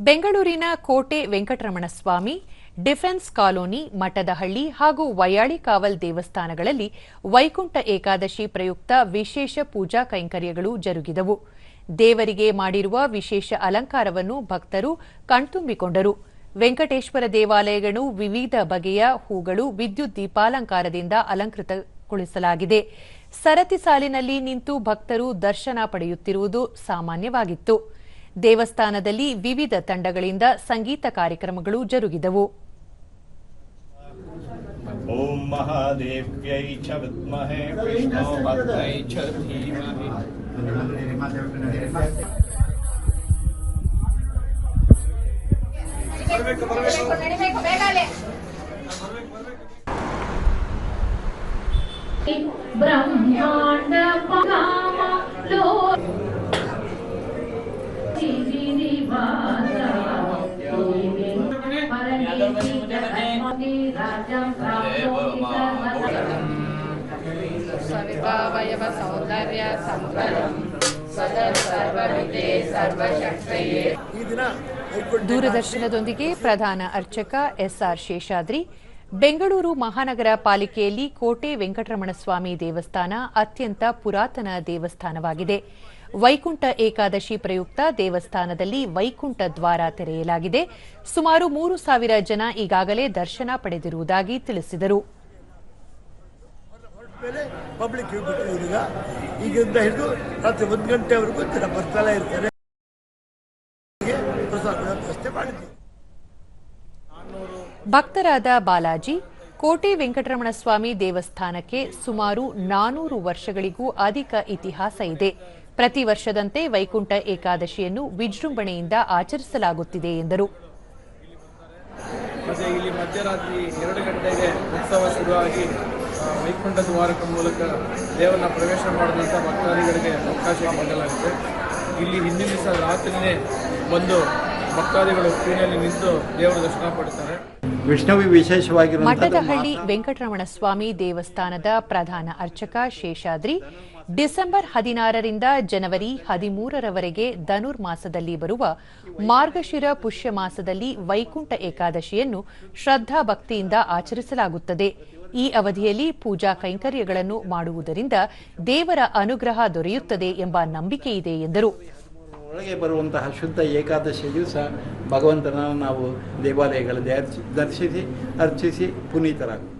ಬೆಂಗಳೂರಿನ ಕೋಟೆ Venkataramanaswamy, defence colony, Mathadahalli ಹಾಗೂ ವಯಾಳಿ ಕಾವಲ್ ದೇವಸ್ಥಾನಗಳಲ್ಲಿ ವೈಕುಂಠ ಏಕಾದಶಿ ಪ್ರಯುಕ್ತ ವಿಶೇಷ ಪೂಜಾ ಕೈಂಕರ್ಯಗಳು ಜರುಗಿದವು. ದೇವರಿಗೆ ಮಾಡಿರುವ ವಿಶೇಷ ಅಲಂಕಾರವನ್ನು ಭಕ್ತರು ಕಣ್ತುಂಬಿಕೊಂಡರು. ವೆಂಕಟೇಶ್ವರ ದೇವಾಲಯಗಳು ವಿವಿಧ ಬಗೆಯ ಹೂಗಳು ವಿದ್ಯುತ್ ದೀಪಾಲಂಕಾರದಿಂದ ಅಲಂಕೃತಗೊಳಿಸಲಾಗಿದೆ. ಸರತಿ ಸಾಲಿನಲ್ಲಿ ನಿಂತು ಭಕ್ತರು ದರ್ಶನ ಪಡೆಯುತ್ತಿರುವುದು ಸಾಮಾನ್ಯವಾಗಿತ್ತು. ದೇವಸ್ಥಾನದಲ್ಲಿ ವಿವಿಧ ತಂಡಗಳಿಂದ ಸಂಗೀತ ಕಾರ್ಯಕ್ರಮಗಳು ಜರುಗಿದವು. ಓಂ ಮಹಾದೇವ್ಯೈ ಚ ವಿದ್ಮಹೇ ವಿಷ್ಣು ಭಕ್ತೈ ಚ ಧೀಮಹಿ. ಬರಬೇಕು ಬ್ರಹ್ಮಾಂಡ ದೂರದರ್ಶನದೊಂದಿಗೆ ಪ್ರಧಾನ ಅರ್ಚಕ ಎಸ್ಆರ್ ಶೇಷಾದ್ರಿ ಬೆಂಗಳೂರು ಮಹಾನಗರ ಪಾಲಿಕೆಯಲ್ಲಿ ಕೋಟೆ ವೆಂಕಟರಮಣಸ್ವಾಮಿ ದೇವಸ್ಥಾನ ಅತ್ಯಂತ ಪುರಾತನ ದೇವಸ್ಥಾನವಾಗಿದೆ. ವೈಕುಂಠ ಏಕಾದಶಿ ಪ್ರಯುಕ್ತ ದೇವಸ್ಥಾನದಲ್ಲಿ ವೈಕುಂಠ ದ್ವಾರ ತೆರೆಯಲಾಗಿದೆ. ಸುಮಾರು ಮೂರು ಸಾವಿರ ಜನ ಈಗಾಗಲೇ ದರ್ಶನ ಪಡೆದಿರುವುದಾಗಿ ತಿಳಿಸಿದರು. ಮೇಲೆ ಪಬ್ಲಿಕ್ ಬಿಟ್ಟು ಈಗ. ಈಗಿಂದ ಹಿಡಿದು ರಾತ್ರಿ ಒಂದು ಗಂಟೆವರೆಗೂ ಜನ ಬರ್ತಾನೆ ಇರ್ತಾರೆ. ಹೀಗೆ ಪ್ರಸಾದ ವ್ಯವಸ್ಥೆ ಮಾಡಿದ್ದೀವಿ ಭಕ್ತರಾದ ಬಾಲಾಜಿ ಕೋಟೆ ವೆಂಕಟರಮಣಸ್ವಾಮಿ ದೇವಸ್ಥಾನಕ್ಕೆ ಸುಮಾರು ನಾನೂರು ವರ್ಷಗಳಿಗೂ ಅಧಿಕ ಇತಿಹಾಸ ಇದೆ. ಪ್ರತಿ ವರ್ಷದಂತೆ ವೈಕುಂಠ ಏಕಾದಶಿಯನ್ನು ವಿಜೃಂಭಣೆಯಿಂದ ಆಚರಿಸಲಾಗುತ್ತಿದೆ ಎಂದರು. ಮತ್ತೆ ಇಲ್ಲಿ ಮಧ್ಯರಾತ್ರಿ ಎರಡು ಗಂಟೆಗೆ ಉತ್ಸವ ಶುರುವಾಗಿ ವೈಕುಂಠ ದ್ವಾರಕ ಮೂಲಕ ದೇವರನ್ನ ಪ್ರವೇಶ ಮಾಡಿದಂಥ ಭಕ್ತಾದಿಗಳಿಗೆ ಅವಕಾಶ ನೀಡಲಾಗಿದೆ ಇಲ್ಲಿ ಹಿಂದಿನ ದಿವಸ ರಾತ್ರಿನೇ ಬಂದು ಭಕ್ತಾದಿಗಳು ಕ್ಯೂನಲ್ಲಿ ನಿಂತು ದೇವರ ದರ್ಶನ ಪಡ್ತಾರೆ. ವಿಷ್ಣುವಿ ವೆಂಕಟರಮಣ ಮಠದಹಳ್ಳಿ ವೆಂಕಟರಮಣಸ್ವಾಮಿ ದೇವಸ್ಥಾನದ ಪ್ರಧಾನ ಅರ್ಚಕ ಶೇಷಾದ್ರಿ ಡಿಸೆಂಬರ್ ಹದಿನಾರರಿಂದ ಜನವರಿ ಹದಿಮೂರರವರೆಗೆ ಧನುರ್ಮಾಸದಲ್ಲಿ ಬರುವ ಮಾರ್ಗಶಿರ ಪುಷ್ಯ ಮಾಸದಲ್ಲಿ ವೈಕುಂಠ ಏಕಾದಶಿಯನ್ನು ಶ್ರದ್ಧಾ ಭಕ್ತಿಯಿಂದ ಆಚರಿಸಲಾಗುತ್ತದೆ. ಈ ಅವಧಿಯಲ್ಲಿ ಪೂಜಾ ಕೈಂಕರ್ಯಗಳನ್ನು ಮಾಡುವುದರಿಂದ ದೇವರ ಅನುಗ್ರಹ ದೊರೆಯುತ್ತದೆ ಎಂಬ ನಂಬಿಕೆ ಇದೆ ಎಂದರು. ಒಳಗೆ ಬರುವಂತಹ ಶುದ್ಧ ಏಕಾದಶಿ ದಿವಸ ಭಗವಂತನ ನಾವು ದೇವಾಲಯಗಳಲ್ಲಿ ದರ್ಶಿಸಿ, ಅರ್ಚಿಸಿ ಪುನೀತರಾಗುತ್ತೇವೆ.